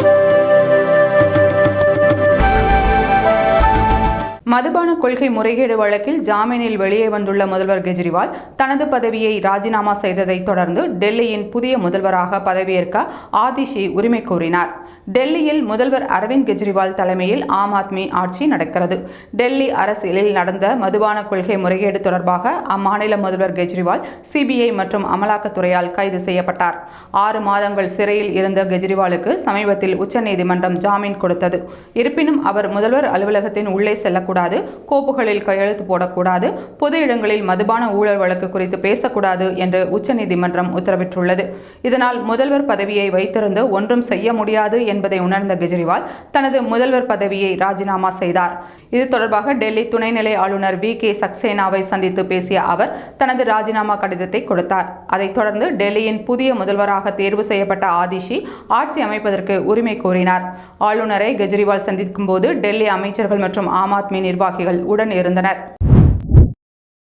Thank you. மதுபான கொள்கை முறைகேடு வழக்கில் ஜாமீனில் வெளியே வந்துள்ள முதல்வர் கெஜ்ரிவால் தனது பதவியை ராஜினாமா செய்ததை தொடர்ந்து டெல்லியின் புதிய முதல்வராக பதவியேற்க ஆதிஷி உரிமை கோரினார். டெல்லியில் முதல்வர் அரவிந்த் கெஜ்ரிவால் தலைமையில் ஆம் ஆத்மி ஆட்சி நடக்கிறது. டெல்லி அரசியலில் நடந்த மதுபான கொள்கை முறைகேடு தொடர்பாக அம்மாநில முதல்வர் கெஜ்ரிவால் சிபிஐ மற்றும் அமலாக்கத்துறையால் கைது செய்யப்பட்டார். ஆறு மாதங்கள் சிறையில் இருந்த கெஜ்ரிவாலுக்கு சமீபத்தில் உச்சநீதிமன்றம் ஜாமீன் கொடுத்தது. இருப்பினும் அவர் முதல்வர் அலுவலகத்தின் உள்ளே செல்லக்கூடாது கோப்புகளில் கையெழுத்து போடக்கூடாது பொது இடங்களில் மதுபான ஊழல் வழக்கு குறித்து பேசக்கூடாது என்று உச்சநீதிமன்றம் உத்தரவிட்டுள்ளது. இதனால் முதல்வர் பதவியை வைத்திருந்து ஒன்றும் செய்ய முடியாது என்பதை உணர்ந்த கெஜ்ரிவால் தனது முதல்வர் பதவியை ராஜினாமா செய்தார். இது தொடர்பாக டெல்லி துணைநிலை ஆளுநர் வி. கே. சக்சேனாவை சந்தித்து பேசிய அவர் தனது ராஜினாமா கடிதத்தை கொடுத்தார். அதைத் தொடர்ந்து டெல்லியின் புதிய முதல்வராக தேர்வு செய்யப்பட்ட ஆதிஷி ஆட்சி அமைப்பதற்கு உரிமை கோரினார். ஆளுநரை கெஜ்ரிவால் சந்திக்கும் போது டெல்லி அமைச்சர்கள் மற்றும் ஆம் ஆத்மி நிர்வாகிகள் உடன் இருந்தனர்